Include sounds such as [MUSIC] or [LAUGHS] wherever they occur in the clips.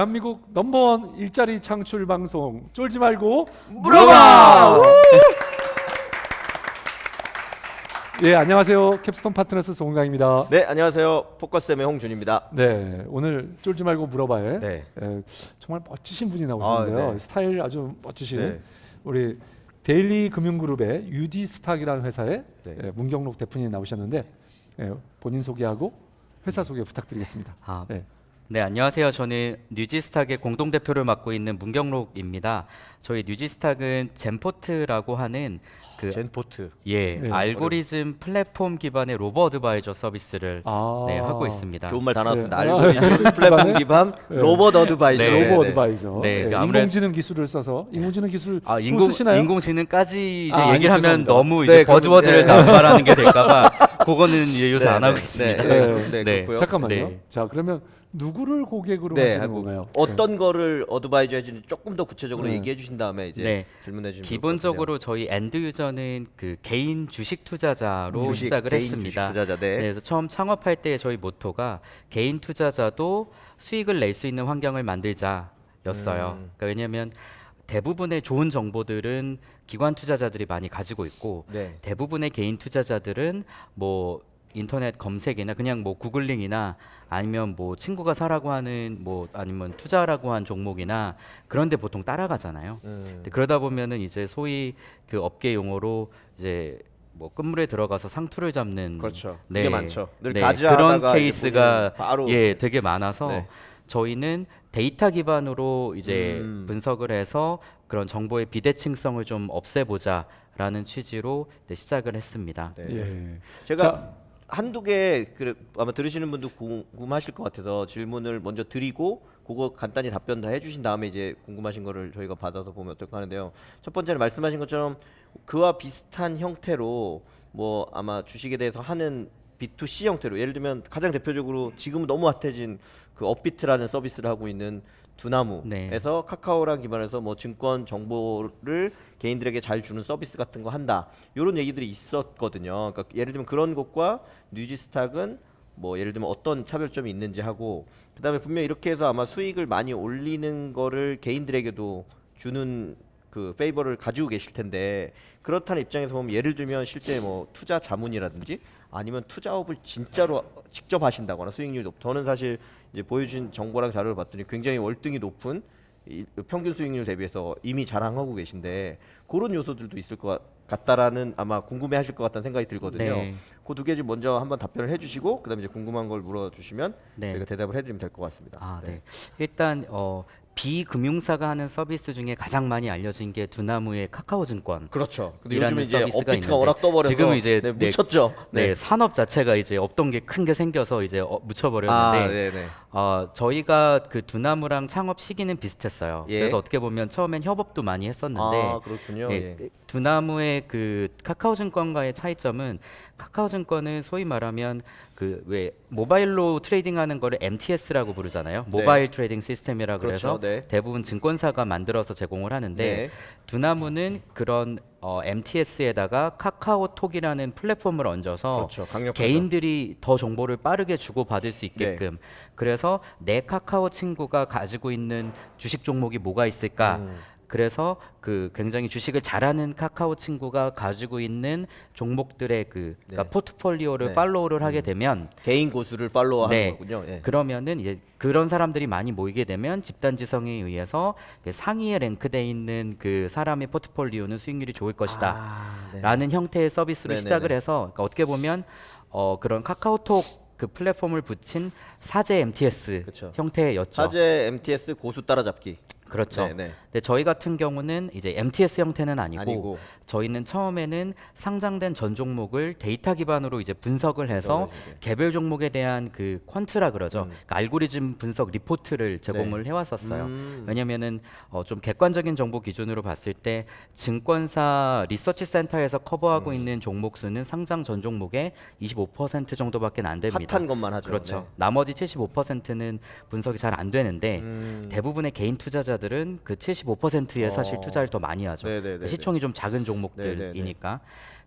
대한민국 넘버원 일자리 창출 방송 쫄지 말고 물어봐! 예 안녕하세요 캡스톤 파트너스 송강입니다. 네, 안녕하세요. 포커스의 홍준입니다. 네 오늘 쫄지 말고 물어봐에 네. 예, 정말 멋지신 분이 나오셨는데요. 아, 네. 스타일 아주 멋지신 네. 우리 데일리 금융그룹의 유디 스탁이라는 회사의 네. 예, 문경록 대표님 나오셨는데 예, 본인 소개하고 회사 소개 부탁드리겠습니다. 아, 네. 네, 안녕하세요. 저는 뉴지스탁의 공동 대표를 맡고 있는 문경록입니다. 저희 뉴지스탁은 젠포트라고 하는 그 젠포트. 예, 네, 알고리즘 플랫폼 기반의 로버 어드바이저 서비스를 아, 네, 하고 있습니다. 좋은 말 다 나왔습니다. 네. 알고리즘 [LAUGHS] 플랫폼 기반 네. 로봇 어드바이저. 네, 로보 네. 어드바이저. 네, 네, 그 아무래도- 인공지능 기술을 써서 인공지능 기술 아, 또 인공 쓰시나요? 인공지능까지 이제 아, 얘기를 아니, 하면 죄송합니다. 너무 네, 이제 그럼- 버즈워드를 네. 남발하는 게 될까봐 [LAUGHS] 그거는 이제 요새 네, 안 하고 네, 있습니다. 네, 네. 네, 네. 그렇고요. 잠깐만요. 네. 자 그러면 누구를 고객으로 네, 하시는 하고 건가요? 어떤 거를 어드바이저 해주는지 조금 더 구체적으로 네. 얘기해 주신 다음에 이제 네. 질문해 주시면 기본적으로 저희 엔드 유저는 그 개인 주식 투자자로 주식, 시작을 개인 했습니다. 주식 투자자, 네. 네, 그래서 처음 창업할 때 저희 모토가 개인 투자자도 수익을 낼 수 있는 환경을 만들자였어요. 음. 그러니까 왜냐하면 대부분의 좋은 정보들은 기관 투자자들이 많이 가지고 있고 네. 대부분의 개인 투자자들은 뭐 인터넷 검색이나 그냥 뭐 구글링이나 아니면 뭐 친구가 사라고 하는 뭐 아니면 투자라고 한 종목이나 그런데 보통 따라가잖아요. 음. 근데 그러다 보면은 이제 소위 그 업계 용어로 이제 뭐 끝물에 들어가서 상투를 잡는 그렇죠. 네. 그게 많죠. 늘 네, 가지하다가 그런 이제 케이스가 보면은 바로 예 되게 많아서 네. 저희는 데이터 기반으로 이제 음. 분석을 해서 그런 정보의 비대칭성을 좀 없애보자라는 취지로 네, 시작을 했습니다. 네. 예. 제가 자, 한두 개 아마 들으시는 분도 궁금하실 것 같아서 질문을 먼저 드리고 그거 간단히 답변 다 해주신 다음에 이제 궁금하신 거를 저희가 받아서 보면 어떨까 하는데요. 첫 번째는 말씀하신 것처럼 그와 비슷한 형태로 뭐 아마 주식에 대해서 하는 B2C 형태로 예를 들면 가장 대표적으로 지금 너무 핫해진 그 업비트라는 서비스를 하고 있는 두나무에서 카카오랑 기반해서 뭐 증권 정보를 개인들에게 잘 주는 서비스 같은 거 한다. 이런 얘기들이 있었거든요. 그러니까 예를 들면 그런 것과 뉴지스탁은 뭐 예를 들면 어떤 차별점이 있는지 하고 그다음에 분명 히 이렇게 해서 아마 수익을 많이 올리는 거를 개인들에게도 주는 그 페이버를 가지고 계실 텐데 그렇다는 입장에서 보면 예를 들면 실제 뭐 투자 자문이라든지 아니면 투자업을 진짜로 직접 하신다거나 수익률이 높. 저는 사실 이제 보여준 정보랑 자료를 봤더니 굉장히 월등히 높은 이 평균 수익률 대비해서 이미 자랑하고 계신데 그런 요소들도 있을 것 같다라는 아마 궁금해하실 것 같다는 생각이 들거든요. 네. 그두 개 좀 먼저 한번 답변을 해주시고 그다음에 이제 궁금한 걸 물어주시면 네. 저희가 대답을 해드리면 될 것 같습니다. 아, 네. 일단 어 비금융사가 하는 서비스 중에 가장 많이 알려진 게 두나무의 카카오증권. 그렇죠. 근데 이라는 요즘 이제 업비트가 있는데 워낙 떠버려서 지금은 이제 네, 네, 묻혔죠. 네, 산업 자체가 이제 없던 게 큰 게 생겨서 이제 어, 아, 묻혀버렸는데 네네. 어, 저희가 그 두나무랑 창업 시기는 비슷했어요. 예. 그래서 어떻게 보면 처음엔 협업도 많이 했었는데 아 그렇군요. 예, 예. 두나무의 그 카카오 증권과의 차이점은 카카오 증권은 소위 말하면 그 왜 모바일로 트레이딩하는 거를 MTS라고 부르잖아요. 모바일 트레이딩 시스템이라 네. 그렇죠, 그래서 네. 대부분 증권사가 만들어서 제공을 하는데 네. 두나무는 그런 어, MTS에다가 카카오톡이라는 플랫폼을 얹어서 그렇죠. 개인들이 더 정보를 빠르게 주고 받을 수 네. 있게끔 그래서 내 카카오 친구가 가지고 있는 주식 종목이 뭐가 있을까 음. 그래서 그 굉장히 주식을 잘하는 카카오 친구가 가지고 있는 종목들의 그 그러니까 네. 포트폴리오를 네. 팔로우를 하게 되면 개인 고수를 팔로우하는 네. 거군요. 예. 그러면은 이제 그런 사람들이 많이 모이게 되면 집단 지성에 의해서 그 상위에 랭크돼 있는 그 사람의 포트폴리오는 수익률이 좋을 것이다. 아, 네. 라는 형태의 서비스로 네네네. 시작을 해서 그러니까 어떻게 보면 어 그런 카카오톡 그 플랫폼을 붙인 사제 MTS 그쵸. 형태였죠. 사제 MTS 고수 따라잡기. 그렇죠. 네, 네. 근데 저희 같은 경우는 이제 MTS 형태는 아니고, 아니고. 저희는 처음에는 상장된 전 종목을 데이터 기반으로 이제 분석을 해서 분석을 개별 종목에 대한 그 퀀트라 그러죠. 음. 그러니까 알고리즘 분석 리포트를 제공을 해왔었어요. 음. 왜냐면은 어, 좀 객관적인 정보 기준으로 봤을 때 증권사 리서치 센터에서 커버하고 음. 있는 종목 수는 상장 전 종목의 25% 정도밖에 안 됩니다. 핫한 것만 하죠. 그렇죠. 네. 나머지 75%는 분석이 잘 안 되는데 음. 대부분의 개인 투자자들은 투자자들은 그 75%에 사실 어. 투자를 더 많이 하죠. 네네네네. 시총이 좀 작은. 종목들이니까.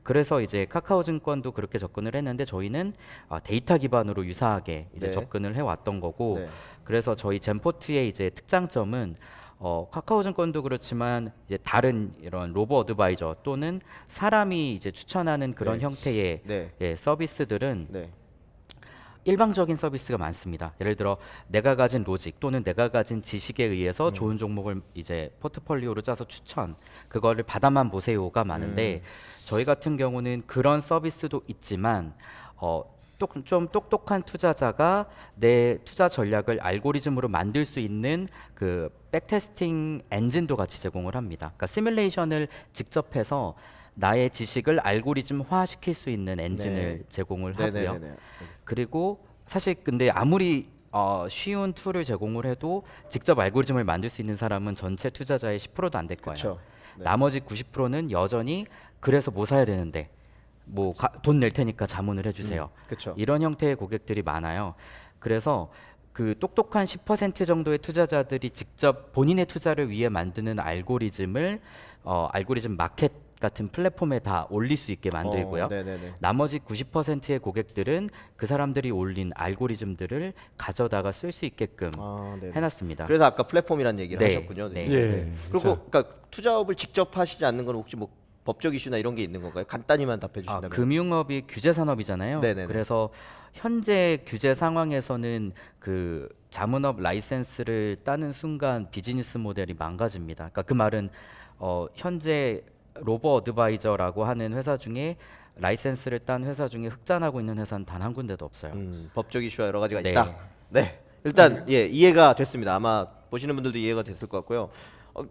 그래서 이제 카카오증권도 그렇게 접근을 했는데 저희는 아, 데이터 기반으로 유사하게 이제 네. 접근을 해왔던 거고 네. 그래서 저희 젠포트의 이제 특장점은 어, 카카오증권도 그렇지만 이제 다른 이런 로보 어드바이저 또는 사람이 이제 추천하는 그런 네. 형태의 네. 예, 서비스들은 네. 일방적인 서비스가 많습니다. 예를 들어 내가 가진 로직 또는 내가 가진 지식에 의해서 음. 좋은 종목을 이제 포트폴리오로 짜서 추천 그거를 받아만 보세요가 많은데 음. 저희 같은 경우는 그런 서비스도 있지만 어, 똑, 좀 똑똑한 투자자가 내 투자 전략을 알고리즘으로 만들 수 있는 그 백테스팅 엔진도 같이 제공을 합니다. 그러니까 시뮬레이션을 직접 해서 나의 지식을 알고리즘화 시킬 수 있는 엔진을 네. 제공을 하고요. 네네네. 그리고 사실 근데 아무리 어, 쉬운 툴을 제공을 해도 직접 알고리즘을 만들 수 있는 사람은 전체 투자자의 10%도 안 될 거예요. 네. 나머지 90%는 여전히 그래서 뭐 사야 되는데 뭐 돈 낼 테니까 자문을 해주세요. 그렇죠. 이런 형태의 고객들이 많아요. 그래서 그 똑똑한 10% 정도의 투자자들이 직접 본인의 투자를 위해 만드는 알고리즘을 어, 알고리즘 마켓 같은 플랫폼에 다 올릴 수 있게 만들고요. 어, 네네네. 나머지 90%의 고객들은 그 사람들이 올린 알고리즘들을 가져다가 쓸 수 있게끔 아, 네. 해놨습니다. 그래서 아까 플랫폼이라는 얘기를 네. 하셨군요. 네. 예. 그리고 자, 그러니까 투자업을 직접 하시지 않는 건 혹시 뭐 법적 이슈나 이런 게 있는 건가요? 간단히만 답해 아, 주신다면. 금융업이 규제 산업이잖아요. 네네네. 그래서 현재 규제 상황에서는 그 자문업 라이센스를 따는 순간 비즈니스 모델이 망가집니다. 그러니까 그 말은 어, 현재 로보 어드바이저라고 하는 회사 중에 라이센스를 딴 회사 중에 흑잔하고 있는 회사는 단 한 군데도 없어요. 음, 법적 이슈와 여러 가지가 네. 있다. 네. 일단 예 이해가 됐습니다. 아마 보시는 분들도 이해가 됐을 것 같고요. 어,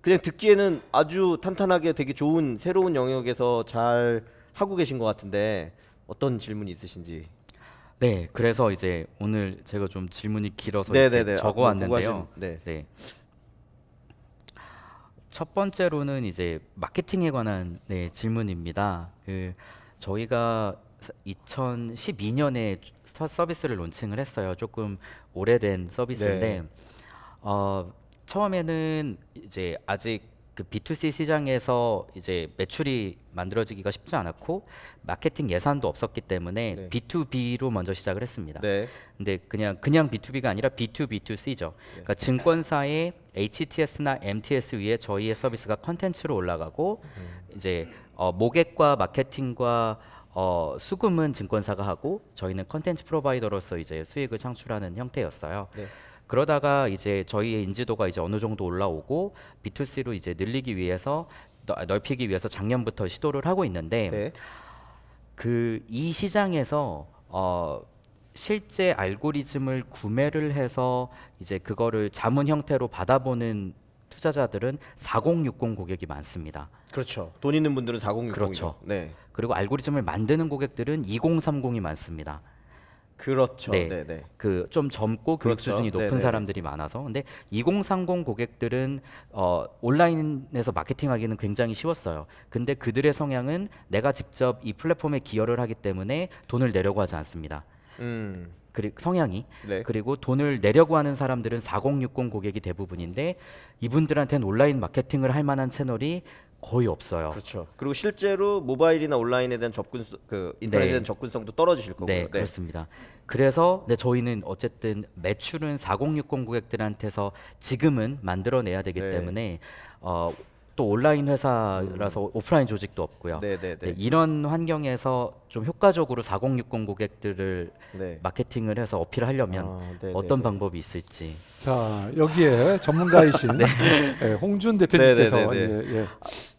그냥 듣기에는 아주 탄탄하게 되게 좋은 새로운 영역에서 잘 하고 계신 것 같은데 어떤 질문이 있으신지. 네, 그래서 이제 오늘 제가 좀 질문이 길어서 이렇게. 아, 적어왔는데요. 뭐 궁금하신- 네. 네. 첫 번째로는 이제 마케팅에 관한 네, 질문입니다. 그 저희가 2012년에 서비스를 론칭을 했어요. 조금 오래된 서비스인데 네. 어, 처음에는 이제 아직 그 B2C 시장에서 이제 매출이 만들어지기가 쉽지 않았고 마케팅 예산도 없었기 때문에 네. B2B로 먼저 시작을 했습니다. 네. 근데 그냥 그냥 B2B가 아니라 B2B2C죠. 그러니까 증권사의 HTS나 MTS 위에 저희의 서비스가 컨텐츠로 올라가고 이제 어, 모객과 마케팅과 어, 수금은 증권사가 하고 저희는 컨텐츠 프로바이더로서 이제 수익을 창출하는 형태였어요. 네. 그러다가 이제 저희의 인지도가 이제 어느 정도 올라오고 B2C로 이제 늘리기 위해서 너- 넓히기 위해서 작년부터 시도를 하고 있는데 네. 그이 시장에서 어 실제 알고리즘을 구매를 해서 이제 그거를 자문 형태로 받아보는 투자자들은 4060 고객이 많습니다. 그렇죠. 돈 있는 분들은 4060이죠. 그렇죠. 네. 그리고 알고리즘을 만드는 고객들은 2030이 많습니다. 그렇죠. 네. 네, 네. 그 좀 젊고 교육 그렇죠. 수준이 높은 네네네. 사람들이 많아서 근데 2030 고객들은 어 온라인에서 마케팅하기는 굉장히 쉬웠어요. 근데 그들의 성향은 내가 직접 이 플랫폼에 기여를 하기 때문에 돈을 내려고 하지 않습니다. 음. 그리 성향이 네. 그리고 돈을 내려고 하는 사람들은 4060 고객이 대부분인데 이분들한테는 온라인 마케팅을 할 만한 채널이 거의 없어요. 그렇죠. 그리고 실제로 모바일이나 온라인에 대한 접근 그 인터넷에 네. 대한 접근성도 떨어지실 거고요. 네, 그렇습니다. 그래서 네, 저희는 어쨌든 매출은 4060 고객들한테서 지금은 만들어내야 되기 네. 때문에 어, 또 온라인 회사라서 오프라인 조직도 없고요. 네, 네, 네. 네, 이런 환경에서 좀 효과적으로 4060 고객들을 네. 마케팅을 해서 어필하려면 아, 네, 어떤. 방법이 있을지. 자 여기에 전문가이신 [LAUGHS] 예, 홍준 대표님께서 네, 네, 네, 예, 예.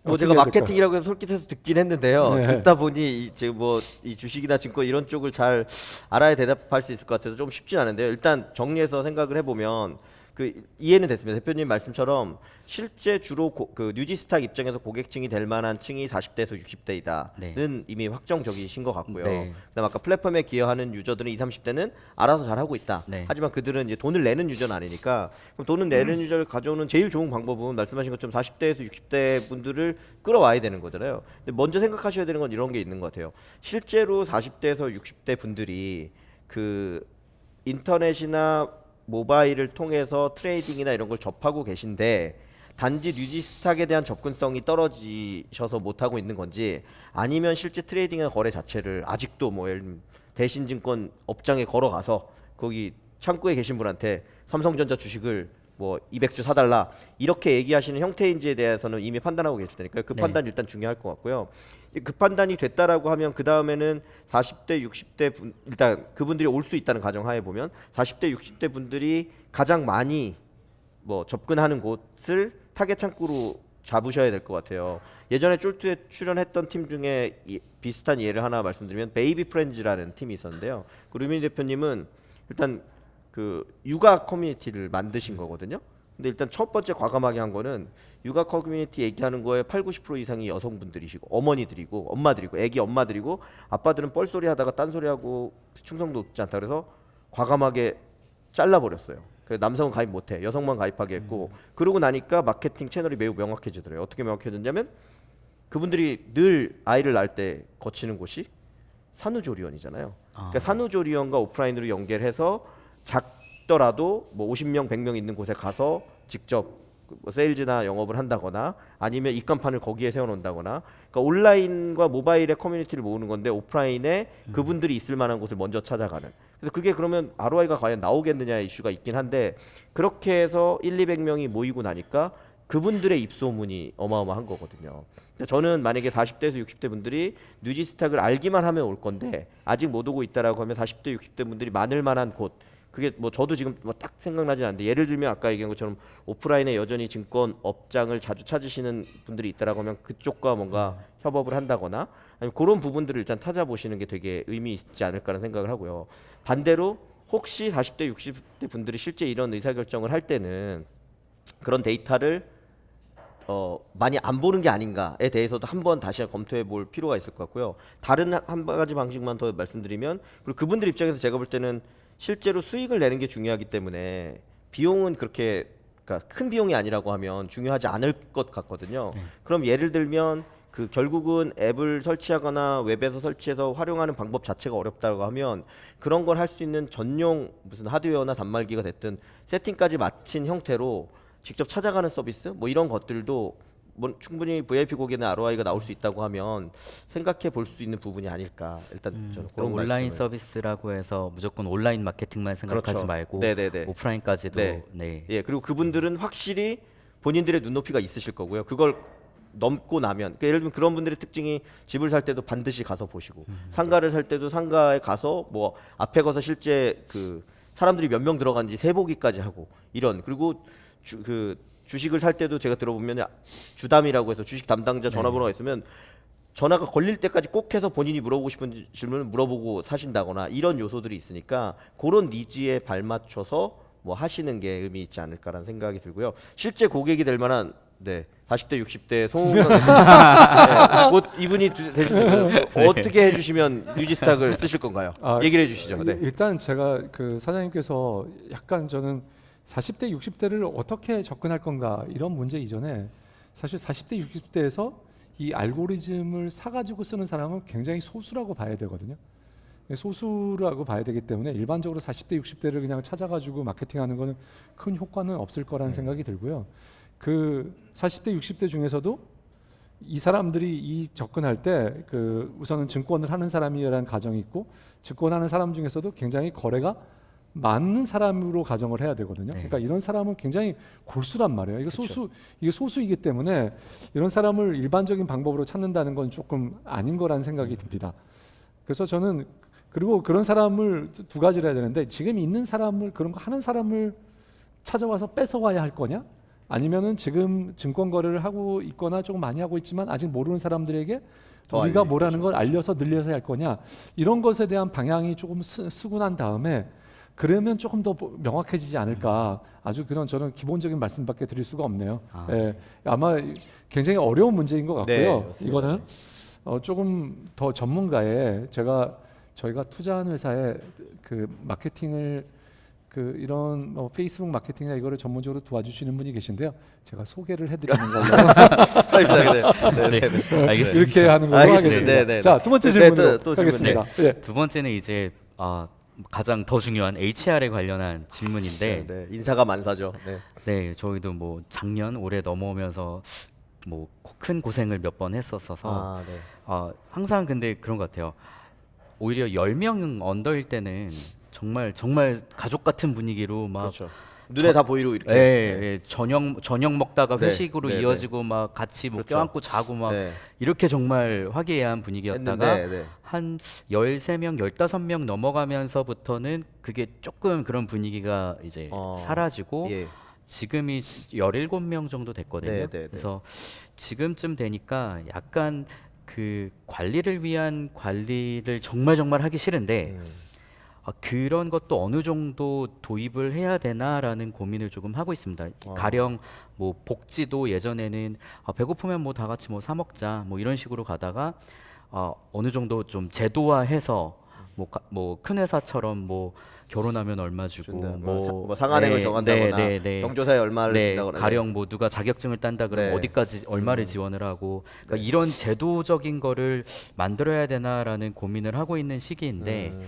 뭐 어떻게 제가 해야 될까요? 마케팅이라고 해서 솔깃해서 듣긴 했는데요. 네. 듣다 보니 이 지금 뭐이 주식이나 증권 이런 쪽을 잘 알아야 대답할 수 있을 것 같아서 좀 쉽진 않은데요. 일단 정리해서 생각을 해보면 그 이해는 됐습니다. 대표님 말씀처럼 실제 주로 고, 그 뉴지스탁 입장에서 고객층이 될 만한 층이 40대에서 60대이다는 네. 이미 확정적이신 것 같고요. 네. 그다음 아까 플랫폼에 기여하는 유저들은 20, 30대는 알아서 잘 하고 있다. 네. 하지만 그들은 이제 돈을 내는 유저는 아니니까 그럼 돈을 내는 유저를 가져오는 제일 좋은 방법은 말씀하신 것처럼 40대에서 60대 분들을 끌어와야 되는 거잖아요. 근데 먼저 생각하셔야 되는 건 이런 게 있는 것 같아요. 실제로 40대에서 60대 분들이 그 인터넷이나 모바일을 통해서 트레이딩이나 이런 걸 접하고 계신데 단지 뉴지스탁에 대한 접근성이 떨어지셔서 못 하고 있는 건지 아니면 실제 트레이딩이나 거래 자체를 아직도 뭐 예를 대신증권 업장에 걸어가서 거기 창구에 계신 분한테 삼성전자 주식을 뭐 200주 사달라 이렇게 얘기하시는 형태인지에 대해서는 이미 판단하고 계실 테니까요. 그 네. 판단 일단 중요할 것 같고요. 이그 판단이 됐다라고 하면 그 다음에는 40대 60대 분 일단 그분들이 올 수 있다는 가정하에 보면 40대 60대 분들이 가장 많이 뭐 접근하는 곳을 타겟 창구로 잡으셔야 될 것 같아요. 예전에 쫄투에 출연했던 팀 중에 이, 비슷한 예를 하나 말씀드리면 베이비 프렌즈라는 팀이 있었는데요. 그 루민 대표님은 일단 그 육아 커뮤니티를 만드신 거거든요. 근데 일단 첫 번째 과감하게 한 거는 육아 커뮤니티 얘기하는 거에 8, 90% 이상이 여성분들이시고 어머니들이고 엄마들이고 애기 엄마들이고 아빠들은 뻘소리 하다가 딴소리 하고 충성도 없지 않다 그래서 과감하게 잘라 버렸어요. 그래서 남성은 가입 못해 여성만 가입하게 했고 그러고 나니까 마케팅 채널이 매우 명확해지더래요. 어떻게 명확해졌냐면 그분들이 늘 아이를 낳을 때 거치는 곳이 산후조리원이잖아요. 그러니까 산후조리원과 오프라인으로 연결해서 작더라도 뭐 50명, 100명 있는 곳에 가서 직접 뭐 세일즈나 영업을 한다거나 아니면 입간판을 거기에 세워놓는다거나 그러니까 온라인과 모바일의 커뮤니티를 모으는 건데 오프라인에 그분들이 있을 만한 곳을 먼저 찾아가는 그래서 그게 그러면 ROI가 과연 나오겠느냐의 이슈가 있긴 한데 그렇게 해서 1, 200명이 모이고 나니까 그분들의 입소문이 어마어마한 거거든요. 그러니까 저는 만약에 40대에서 60대 분들이 뉴지스탁을 알기만 하면 올 건데 아직 못 오고 있다라고 하면 40대 60대 분들이 많을 만한 곳 그게 뭐 저도 지금 뭐 딱 생각나지 않는데 예를 들면 아까 얘기한 것처럼 오프라인에 여전히 증권 업장을 자주 찾으시는 분들이 있다라고 하면 그쪽과 뭔가 협업을 한다거나 아니면 그런 부분들을 일단 찾아보시는 게 되게 의미 있지 않을까라는 생각을 하고요. 반대로 혹시 40대 60대 분들이 실제 이런 의사결정을 할 때는 그런 데이터를 어, 많이 안 보는 게 아닌가에 대해서도 한번 다시 검토해 볼 필요가 있을 것 같고요. 다른 한- 한 가지 방식만 더 말씀드리면 그리고 그분들 입장에서 제가 볼 때는 실제로 수익을 내는 게 중요하기 때문에 비용은 그렇게 그러니까 큰 비용이 아니라고 하면 중요하지 않을 것 같거든요. 그럼 예를 들면 그 결국은 앱을 설치하거나 웹에서 설치해서 활용하는 방법 자체가 어렵다고 하면 그런 걸 할 수 있는 전용 무슨 하드웨어나 단말기가 됐든 세팅까지 마친 형태로 직접 찾아가는 서비스 뭐 이런 것들도 뭐 충분히 VIP 고객의 ROI가 나올 수 있다고 하면 생각해 볼 수 있는 부분이 아닐까 일단 저는 또 그런 온라인 말씀을- 서비스라고 해서 무조건 온라인 마케팅만 생각하지 그렇죠. 말고 네네네. 오프라인까지도 네. 네. 예 그리고 그분들은 확실히 본인들의 눈높이가 있으실 거고요. 그걸 넘고 나면 그러니까 예를 들면 그런 분들의 특징이 집을 살 때도 반드시 가서 보시고 상가를 살 때도 상가에 가서 뭐 앞에 가서 실제 그 사람들이 몇 명 들어간지 세보기까지 하고 이런 그리고 주, 그 주식을 살 때도 제가 들어보면 주담이라고 해서 주식 담당자 전화번호가 있으면 전화가 걸릴 때까지 꼭 해서 본인이 물어보고 싶은 질문을 물어보고 사신다거나 이런 요소들이 있으니까 그런 니즈에 발맞춰서 뭐 하시는 게 의미 있지 않을까라는 생각이 들고요. 실제 고객이 될 만한 네 40대 60대 송웅선 네, 곧 이분이 두- 되시는 거 [LAUGHS] 어떻게 해주시면 뉴지스탁을 쓰실 건가요? 아, 얘기를 해주시죠. 네. 일- 일단 제가 그 사장님께서 약간 저는 40대 60대를 어떻게 접근할 건가 이런 문제 이전에 사실 40대 60대에서 이 알고리즘을 사가지고 쓰는 사람은 굉장히 소수라고 봐야 되거든요. 소수라고 봐야 되기 때문에 일반적으로 40대 60대를 그냥 찾아가지고 마케팅하는 거는 큰 효과는 없을 거라는 생각이 들고요. 그 40대 60대 중에서도 이 사람들이 이 접근할 때 그 우선은 증권을 하는 사람이라는 가정이 있고 증권하는 사람 중에서도 굉장히 거래가 많은 사람으로 가정을 해야 되거든요. 네. 그러니까 이런 사람은 굉장히 골수란 말이에요. 이거 그쵸. 소수 이게 소수이기 때문에 이런 사람을 일반적인 방법으로 찾는다는 건 조금 아닌 거라는 생각이 듭니다. 그래서 저는 그리고 그런 사람을 두 가지를 해야 되는데 지금 있는 사람을 그런 거 하는 사람을 찾아와서 뺏어와야 할 거냐? 아니면은 지금 증권 거래를 하고 있거나 조금 많이 하고 있지만 아직 모르는 사람들에게 더 우리가. 뭐라는 걸 그렇죠. 알려서 늘려서 할 거냐 이런 것에 대한 방향이 조금 스, 쓰고 난 다음에 그러면 조금 더 보- 명확해지지 않을까 아주 그런 저는 기본적인 말씀밖에 드릴 수가 없네요. 아. 예, 아마 굉장히 어려운 문제인 것 네, 같고요. 맞습니다. 이거는 어, 조금 더 전문가의 제가 저희가 투자한 회사에 그 마케팅을 그 이런 뭐 페이스북 마케팅이나 이거를 전문적으로 도와주시는 분이 계신데요. 제가 소개를 해드리는 걸로 네, 네, 네, 네. 알겠습니다. 이렇게 하는 걸로 알겠습니다. 하겠습니다. 네, 네, 네. 자, 두 번째 네, 질문으로 또- 또 하겠습니다. 예. 두 번째는 이제 아, 가장 더 중요한 HR에 관련한 질문인데 [LAUGHS] 네, 인사가 만사죠. 네. 네, 저희도 뭐 작년 올해 넘어오면서 뭐 큰 고생을 몇 번 했었어서 아, 네. 어, 항상 근데 그런 것 같아요. 오히려 10명 언더일 때는 정말 정말 가족 같은 분위기로 막 그렇죠. 눈에 다 보이고 이렇게. 예, 예, 저녁 저녁 먹다가 네, 회식으로 네, 이어지고 막 같이 뭐 그렇죠. 껴안고 자고 막 네. 이렇게 정말 화기애애한 분위기였다가 했는데, 네. 한 13명, 15명 넘어가면서부터는 그게 조금 그런 분위기가 이제 어, 사라지고 예. 지금이 17명 정도 됐거든요. 네, 네, 네. 그래서 지금쯤 되니까 약간 그 관리를 위한 관리를 정말 정말 하기 싫은데 음. 아, 그런 것도 어느 정도 도입을 해야 되나라는 고민을 조금 하고 있습니다. 어. 가령 뭐 복지도 예전에는 아, 배고프면 뭐 다 같이 뭐 사 먹자 뭐 이런 식으로 가다가 어, 어느 정도 좀 제도화해서 뭐큰 회사처럼 뭐 결혼하면 얼마 주고 준다. 뭐, 뭐, 사- 뭐 상한액을 네, 정한다거나 네, 네, 네. 경조사에 얼마를 네, 준다거나 가령 뭐 누가 자격증을 딴다 그러면 네. 어디까지 얼마를 음. 지원을 하고 그러니까 이런 제도적인 거를 만들어야 되나라는 고민을 하고 있는 시기인데 음.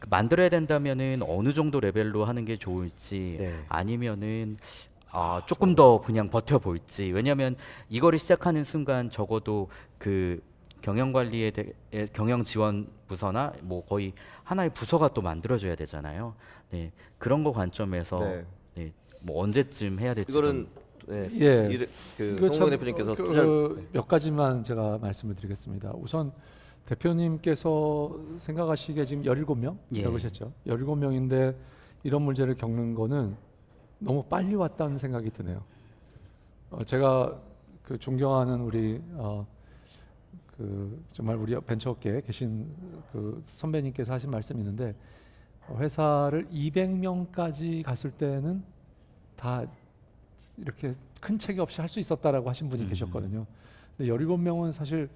그 만들어야 된다면은 어느 정도 레벨로 하는 게 좋을지 네. 아니면은 아 조금 더 그냥 버텨 볼지 왜냐하면 이거를 시작하는 순간 적어도 그 경영 관리에 대해 경영 지원 부서나 뭐 거의 하나의 부서가 또 만들어져야 되잖아요. 네 그런 거 관점에서 네. 네. 뭐 언제쯤 해야 될지 이거는 좀- 네. 예. 이- 그 이거 송영 대표님께서 그, 투자를 몇 가지만 제가 말씀을 드리겠습니다. 우선 대표님께서 생각하시기에 지금 17명 예. 이라고 하셨죠. 17명인데 이런 문제를 겪는 거는 너무 빨리 왔다는 생각이 드네요. 어, 제가 그 존경하는 우리 어, 그 정말 우리 벤처업계에 계신 그 선배님께서 하신 말씀이 있는데 어, 회사를 200명까지 갔을 때는 다 이렇게 큰 체계 없이 할 수 있었다라고 하신 분이 음. 계셨거든요. 근데 17명은 사실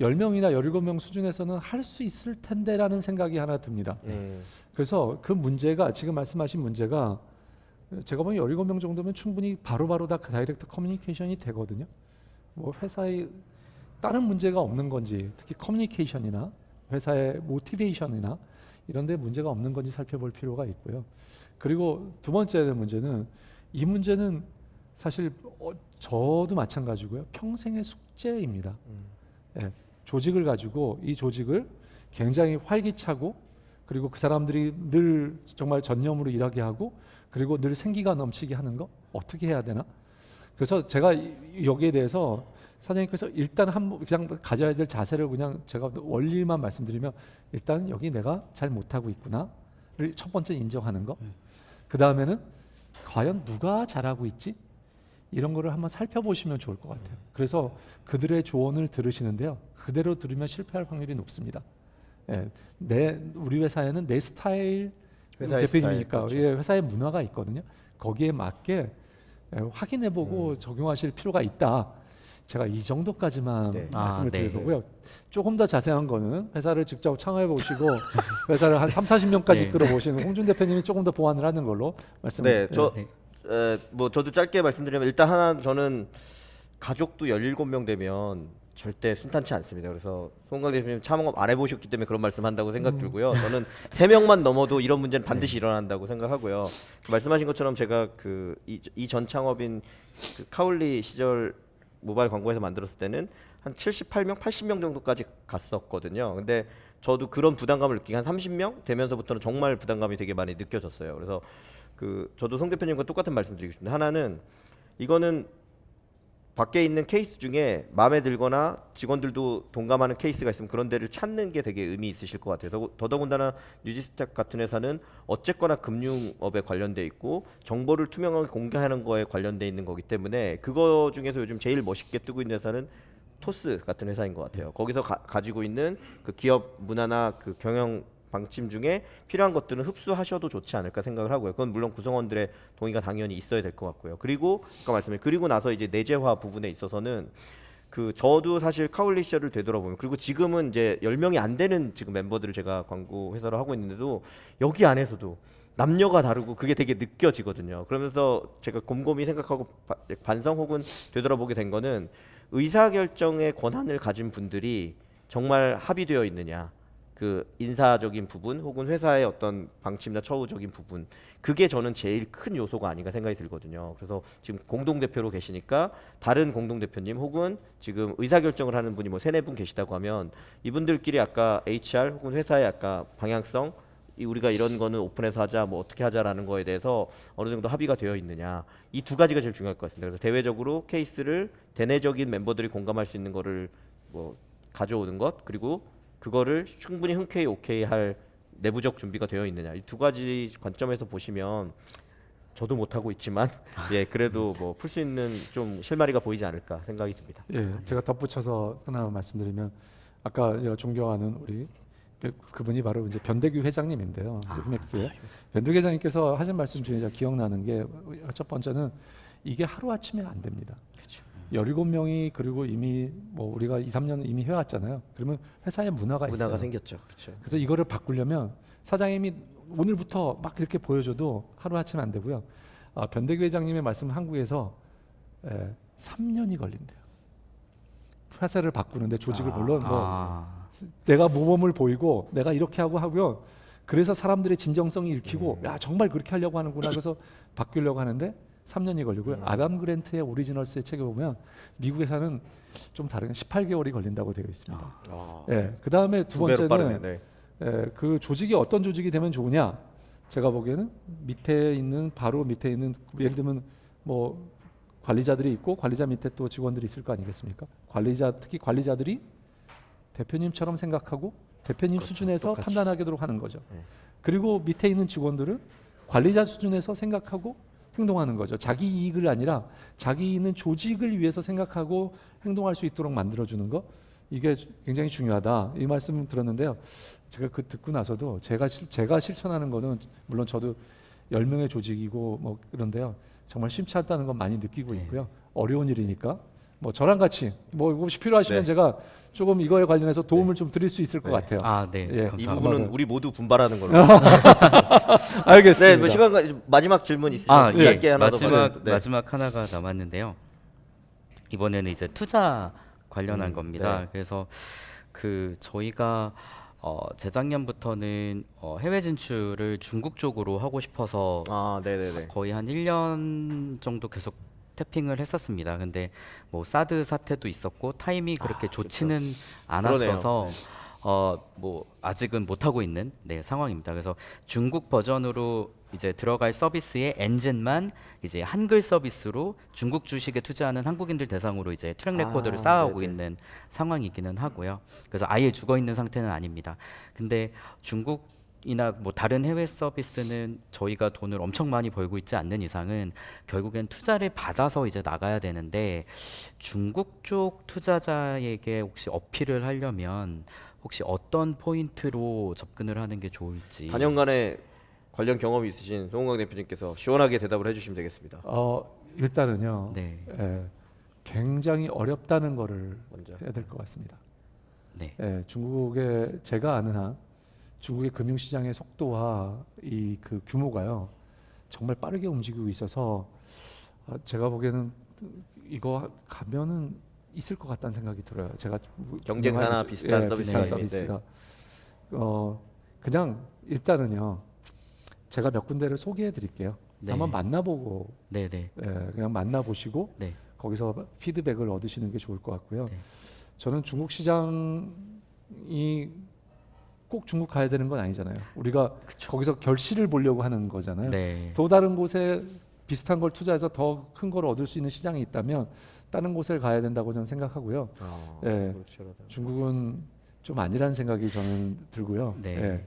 10명이나 17명 수준에서는 할 수 있을 텐데라는 생각이 하나 듭니다. 음. 그래서 그 문제가 지금 말씀하신 문제가 제가 보면 17명 정도면 충분히 바로바로 다그 다이렉트 커뮤니케이션이 되거든요. 뭐 회사에 다른 문제가 없는 건지 특히 커뮤니케이션이나 회사의 모티베이션이나 이런 데 문제가 없는 건지 살펴볼 필요가 있고요. 그리고 두 번째 문제는 이 문제는 사실 어, 저도 마찬가지고요. 평생의 숙제입니다. 음. 예, 조직을 가지고 이 조직을 굉장히 활기차고 그리고 그 사람들이 늘 정말 전념으로 일하게 하고 그리고 늘 생기가 넘치게 하는 거 어떻게 해야 되나? 그래서 제가 이- 여기에 대해서 사장님께서 일단 한 그냥 가져야 될 자세를 그냥 제가 원리만 말씀드리면 일단 여기 내가 잘 못하고 있구나를 첫 번째 인정하는 거. 그 다음에는 과연 누가 잘하고 있지? 이런 거를 한번 살펴보시면 좋을 것 같아요. 그래서 그들의 조언을 들으시는데요. 그대로 들으면 실패할 확률이 높습니다. 예, 내 우리 회사에는 내 스타일 대표님이니까 스타일, 그렇죠. 예, 회사의 문화가 있거든요. 거기에 맞게 예, 확인해보고 적용하실 필요가 있다. 제가 이 정도까지만 음. 네. 말씀을 아, 네. 드릴 거고요. 조금 더 자세한 거는 회사를 직접 창업해 보시고 [LAUGHS] 회사를 한 3, 40명까지 네. 이끌어 보시는 홍준 대표님이 조금 더 보완을 하는 걸로 말씀을 네, 저 네. 에, 뭐 저도 짧게 말씀드리면 일단 하나 저는 가족도 17명 되면 절대 순탄치 않습니다. 그래서 송강 대표님 창업 안 해보셨기 때문에 그런 말씀한다고 생각 들고요. 저는 세 명만 넘어도 이런 문제는 반드시 일어난다고 생각하고요. 그 말씀하신 것처럼 제가 그이전 창업인 그 카울리 시절 모바일 광고에서 만들었을 때는 한 78명, 80명 정도까지 갔었거든요. 근데 저도 그런 부담감을 느끼기 한 30명 되면서부터는 정말 부담감이 되게 많이 느껴졌어요. 그래서 그 저도 송 대표님과 똑같은 말씀드리고 싶습니다. 하나는 이거는 밖에 있는 케이스 중에 마음에 들거나 직원들도 동감하는 케이스가 있으면 그런 데를 찾는 게 되게 의미 있으실 것 같아요. 더, 더더군다나 뉴지스텍 같은 회사는 어쨌거나 금융업에 관련돼 있고 정보를 투명하게 공개하는 거에 관련돼 있는 거기 때문에 그거 중에서 요즘 제일 멋있게 뜨고 있는 회사는 토스 같은 회사인 것 같아요. 거기서 가, 가지고 있는 그 기업 문화나 그 경영 방침 중에 필요한 것들은 흡수하셔도 좋지 않을까 생각을 하고요. 그건 물론 구성원들의 동의가 당연히 있어야 될 것 같고요. 그리고 아까 말씀해 그리고 나서 이제 내재화 부분에 있어서는 그 저도 사실 카울리 시절을 되돌아보면 그리고 지금은 이제 10명이 안 되는 지금 멤버들을 제가 광고 회사로 하고 있는데도 여기 안에서도 남녀가 다르고 그게 되게 느껴지거든요. 그러면서 제가 곰곰이 생각하고 바- 반성 혹은 되돌아보게 된 거는 의사 결정의 권한을 가진 분들이 정말 합의되어 있느냐 그 인사적인 부분 혹은 회사의 어떤 방침이나 처우적인 부분 그게 저는 제일 큰 요소가 아닌가 생각이 들거든요. 그래서 지금 공동 대표로 계시니까 다른 공동 대표님 혹은 지금 의사 결정을 하는 분이 뭐 세네 분 계시다고 하면 이분들끼리 아까 HR 혹은 회사의 아까 방향성 이 우리가 이런 거는 오픈해서 하자 뭐 어떻게 하자라는 거에 대해서 어느 정도 합의가 되어 있느냐 이 두 가지가 제일 중요할 것 같습니다. 그래서 대외적으로 케이스를 대내적인 멤버들이 공감할 수 있는 거를 뭐 가져오는 것 그리고 그거를 충분히 흔쾌히 오케이 할 내부적 준비가 되어 있느냐 이 두 가지 관점에서 보시면 저도 못 하고 있지만 [LAUGHS] 예 그래도 뭐 풀 수 있는 좀 실마리가 보이지 않을까 생각이 듭니다. 예, 제가 덧붙여서 하나 말씀드리면 아까 제가 존경하는 우리 그- 그분이 바로 이제 변대규 회장님인데요. 아, 휴맥스의 변대규 회장님께서 하신 말씀 중에 제가 기억나는 게 첫 번째는 이게 하루 아침에 안 됩니다. 그렇죠. 17명이 그리고 이미 뭐 우리가 2, 3년 이미 해왔잖아요. 그러면 회사의 문화가, 문화가 있어요. 생겼죠. 그렇죠. 그래서 이거를 바꾸려면 사장님이 오늘부터 막 이렇게 보여줘도 하루 아침에 안 되고요. 아, 변대규 회장님의 말씀 한국에서 에, 3년이 걸린대요. 회사를 바꾸는데 조직을 물론 뭐 아, 내가 모범을 보이고 내가 이렇게 하고 하고요. 그래서 사람들의 진정성이 읽히고 야 정말 그렇게 하려고 하는구나 그래서 바뀌려고 하는데 3년이 걸리고요. 아담 그랜트의 오리지널스의 책에 보면 미국에서는 좀 다른 18개월이 걸린다고 되어 있습니다. 아, 예. 그 다음에 두두 빠르네. 번째는 네. 예, 그 조직이 어떤 조직이 되면 좋으냐? 제가 보기에는 밑에 있는 바로 밑에 있는 예를 들면 뭐 관리자들이 있고 관리자 밑에 또 직원들이 있을 거 아니겠습니까? 관리자 특히 관리자들이 대표님처럼 생각하고 대표님 그렇죠. 수준에서 똑같이. 판단하도록 하는 거죠. 네. 그리고 밑에 있는 직원들은 관리자 수준에서 생각하고 행동하는 거죠. 자기 이익을 아니라 자기 있는 조직을 위해서 생각하고 행동할 수 있도록 만들어주는 거 이게 굉장히 중요하다. 이 말씀 들었는데요. 제가 그 듣고 나서도 제가 실- 제가 실천하는 거는 물론 저도 10명의 조직이고 뭐 그런데요. 정말 않다는 건 많이 느끼고 네. 있고요. 어려운 일이니까 뭐 저랑 같이 뭐 혹시 필요하시면 네. 제가 조금 이거에 관련해서 도움을 좀 드릴 수 있을 것 네. 같아요. 아, 네, 예. 이 감사합니다. 부분은. 우리 모두 분발하는 걸로. [LAUGHS] 알겠습니다. 네, 뭐 시간 가 마지막 질문 있으면 아, 예. 짧게 하나 더 마지막. 네. 마지막 하나가 남았는데요. 이번에는 이제 투자 관련한 음, 겁니다. 네. 그래서 그 저희가 어, 재작년부터는 어, 해외 진출을 중국 쪽으로 하고 싶어서 아, 네, 네, 네. 거의 한 1년 정도 계속 태핑을 했었습니다. 근데 뭐 사드 사태도 있었고 타임이 그렇게 아, 좋지는 그러네요. 않았어서 어 뭐 아직은 못 하고 있는 네 상황입니다. 그래서 중국 버전으로 이제 들어갈 서비스의 엔진만 이제 한글 서비스로 중국 주식에 투자하는 한국인들 대상으로 이제 트랙 레코드를 아, 쌓아오고 네네. 있는 상황이기는 하고요. 그래서 아예 죽어 있는 상태는 아닙니다. 근데 중국 이나 뭐 다른 해외 서비스는 저희가 돈을 엄청 많이 벌고 있지 않는 이상은 결국엔 투자를 받아서 이제 나가야 되는데 중국 쪽 투자자에게 혹시 어필을 하려면 혹시 어떤 포인트로 접근을 하는 게 좋을지 단연간의 관련 경험이 있으신 송은광 대표님께서 시원하게 대답을 해주시면 되겠습니다. 어, 일단은요. 네, 예, 굉장히 어렵다는 거를 먼저. 해야 될 것 같습니다. 네, 예, 중국의 제가 아는 한 중국의 금융시장의 속도와 이 그 규모가요 정말 빠르게 움직이고 있어서 아, 제가 보기에는 이거 가면은 있을 것 같다는 생각이 들어요. 제가 경쟁사나 비슷한 예, 서비스가 비슷한. 서비스가 어 그냥 일단은요 제가 몇 군데를 소개해 드릴게요. 네. 한번 만나보고 네, 네, 예, 그냥 만나보시고 네, 거기서 피드백을 얻으시는 게 좋을 것 같고요. 네. 저는 중국 시장이 꼭 중국 가야 되는 건 아니잖아요. 우리가 거기서 결실을 보려고 하는 거잖아요. 네, 또 다른 곳에 비슷한 걸 투자해서 더 큰 걸 얻을 수 있는 시장이 있다면 다른 곳을 가야 된다고 저는 생각하고요. 아, 예. 그렇죠. 중국은 좀 아니라는 생각이 저는 들고요. 네. 예.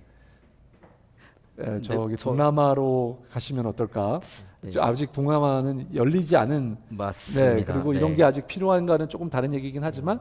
예, 저기 저- 동남아로 가시면 어떨까? 네. 저 아직 동남아는 열리지 않은 맞습니다. 네, 그리고 네. 이런 게 아직 필요한가는 조금 다른 얘기긴 하지만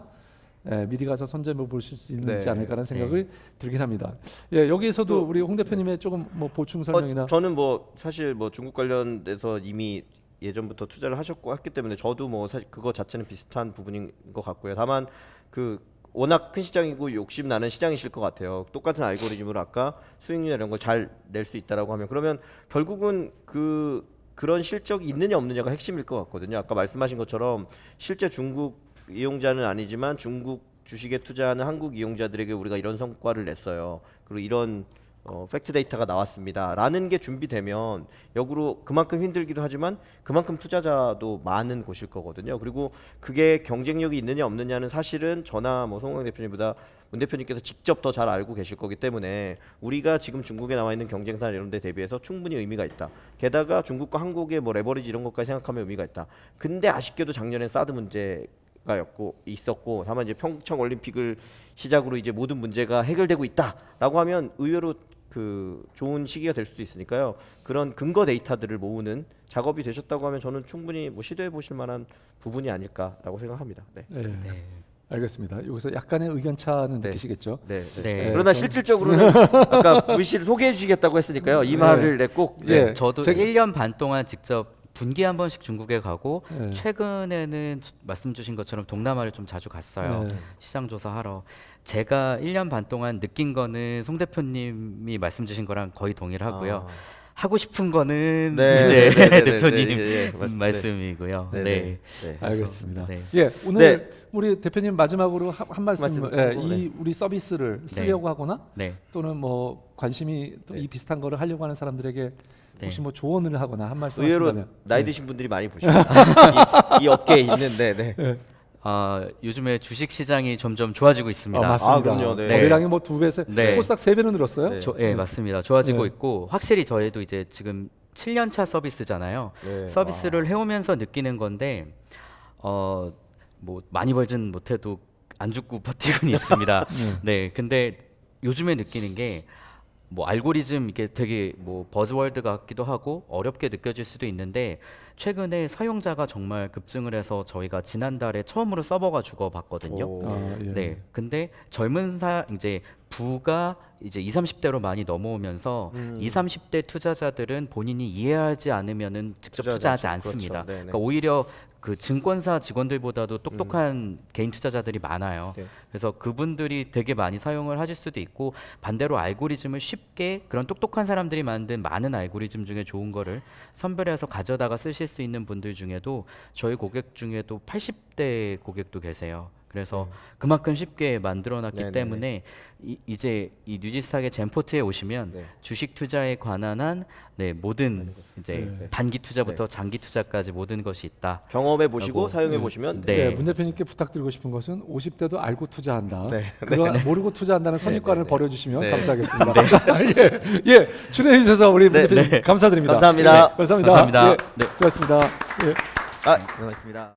예, 미리 가서 선점해 보실 수 있지 네. 않을까라는 생각을 들긴 합니다. 예, 여기에서도 또- 우리 홍 대표님의 조금 뭐 보충 설명이나 어, 저는 뭐 사실 뭐 중국 관련돼서 이미 예전부터 투자를 하셨고 했기 때문에 저도 뭐 사실 그거 자체는 비슷한 부분인 것 같고요. 다만 그 워낙 큰 시장이고 욕심 나는 시장이실 것 같아요. 똑같은 알고리즘으로 아까 수익률 이런 걸 잘 낼 수 있다라고 하면 그러면 결국은 그 그런 실적이 있느냐 없느냐가 핵심일 것 같거든요. 아까 말씀하신 것처럼 실제 중국 이용자는 아니지만 중국 주식에 투자하는 한국 이용자들에게 우리가 이런 성과를 냈어요. 그리고 이런 어, 팩트 데이터가 나왔습니다.라는 게 준비되면 역으로 그만큼 힘들기도 하지만 그만큼 투자자도 많은 곳일 거거든요. 그리고 그게 경쟁력이 있느냐 없느냐는 사실은 저나 뭐 송강 대표님보다 문 대표님께서 직접 더 잘 알고 계실 거기 때문에 우리가 지금 중국에 나와 있는 경쟁사 이런 데 대비해서 충분히 의미가 있다. 게다가 중국과 한국의 뭐 레버리지 이런 것까지 생각하면 의미가 있다. 근데 아쉽게도 작년에 사드 문제 가였고 있었고 다만 이제 평창 올림픽을 시작으로 이제 모든 문제가 해결되고 있다라고 하면 의외로 그 좋은 시기가 될 수도 있으니까요. 그런 근거 데이터들을 모으는 작업이 되셨다고 하면 저는 충분히 뭐 시도해 보실 만한 부분이 아닐까라고 생각합니다. 네. 네. 네. 알겠습니다. 여기서 약간의 의견 차는 네. 느끼시겠죠? 네. 네. 네. 그러나 실질적으로는 아까 VC를 소개해 주시겠다고 했으니까요. 이 말을 내꼭 예. 네. 저도 제- 1년 반 동안 직접 분기 한 번씩 중국에 가고 네. 최근에는 말씀 주신 것처럼 동남아를 좀 자주 갔어요. 네. 시장 조사하러. 제가 1년 반 동안 느낀 거는 송 대표님이 말씀 주신 거랑 거의 동의를 하고요. 아. 하고 싶은 거는 네, 이제 네, 네, 네, [LAUGHS] 대표님 네, 예, 예, 맞- 말씀이고요. 네. 네. 네. 네. 알겠습니다. 네. 예, 오늘 네. 우리 대표님 마지막으로 한, 한 말씀, 말씀 예, 하고, 이 네. 우리 서비스를 쓰려고 하거나 네. 또는 뭐 관심이 또이 네. 비슷한 거를 하려고 하는 사람들에게 네. 혹시 뭐 조언을 하거나 한 말씀 의외로 하신다면 나이 네. 드신 분들이 많이 보십니다. [LAUGHS] 이, 이 업계에 있는데 네. 아, 요즘에 주식 시장이 점점 좋아지고 있습니다. 아, 맞습니다. 아, 그럼요. 네. 거래량이 뭐 두 배에서 네. 코스닥 세 배는 늘었어요. 네. 조- 예, 맞습니다. 좋아지고 네. 있고 확실히 저희도 이제 지금 7년 차 서비스잖아요. 네. 서비스를 해오면서 느끼는 건데 어 뭐 많이 벌진 못해도 안 죽고 [LAUGHS] 버티고는 있습니다. [LAUGHS] 네, 근데 요즘에 느끼는 게 뭐 알고리즘 이게 되게 뭐 버즈월드 같기도 하고 어렵게 느껴질 수도 있는데 최근에 사용자가 정말 급증을 해서 저희가 지난달에 처음으로 서버가 죽어봤거든요. 오. 아, 예. 네. 근데 젊은 사 이제 부가 이제 20, 30대로 많이 넘어오면서 음. 20, 30대 투자자들은 본인이 이해하지 않으면은 직접 투자하지 투자하지 않죠. 않습니다. 그렇죠. 그러니까 오히려 그 증권사 직원들보다도 똑똑한 음. 개인 투자자들이 많아요. 네. 그래서 그분들이 되게 많이 사용을 하실 수도 있고 반대로 알고리즘을 쉽게 그런 똑똑한 사람들이 만든 많은 알고리즘 중에 좋은 거를 선별해서 가져다가 쓰실 수 있는 분들 중에도 저희 고객 중에도 80대 고객도 계세요. 그래서 그만큼 쉽게 만들어놨기 네네네. 때문에 이, 이제 이 뉴지스탁의 젠포트에 오시면 네. 주식 투자에 관한 한 네, 모든 이제 네. 단기 투자부터 장기 투자까지 모든 것이 있다. 경험해 보시고 사용해 네. 보시면 네. 네, 문 대표님께 부탁드리고 싶은 것은 50대도 알고 투자한다. 네. 그런 모르고 투자한다는 선입관을 네, 네. 버려주시면 네. 감사하겠습니다. [LAUGHS] 예, 예, 출연해 주셔서 우리 문 네, 대표님 감사드립니다. 감사합니다. 네, 감사합니다. 감사합니다. 예, 네. 수고하셨습니다. 예. 아, 고맙습니다.